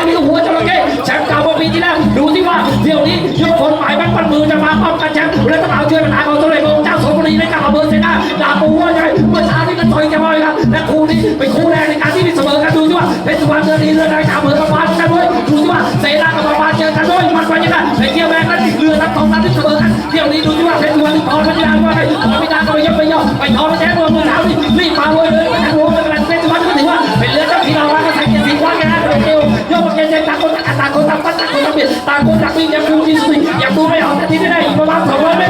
ายมีหัวจระเข้แชมป์เก่าเมื่อปีที่แล้วดูที่ว่าเดี๋ยวนี้ยกคนหมายมันปันมือจะมาป้องกันแชมป์และต้องเอาช่วยปัญหาของตัวเองเจ้าสมบูรณ์ในการเอาเบอร์เซน่าดาบปูว่าไงเมื่อเช้านี้ก็ต่อยกันบ่อยครับและคู่นี้เป็นคู่แรกในการที่มีเสมอกันดูที่ว่าเพชรสุพรรณเดือนนี้เรือในกาเบอร์ประมาณกันด้วยดูที่ว่าเซน่ากับประมาณเจอกันด้วยมันไปยังไงในเกี่ยวแรกนั้นเรือทั้งสองนั้นที่เสมอกันเที่ยวนี้ดูที่ว่าเพชรสุพรรณพอพัฒนาว่าไงพอพิดาก็ไปย่อไปย่อไปยอมไปแท้ตัวเมื่อเช้านี้รีบมาเลยเลย เป็นต่างคนต่างวิ่งยังดูที่สุดยังดูไม่เอาแต่ที่ไม่ได้อีกประมาณสองร้อยเมตร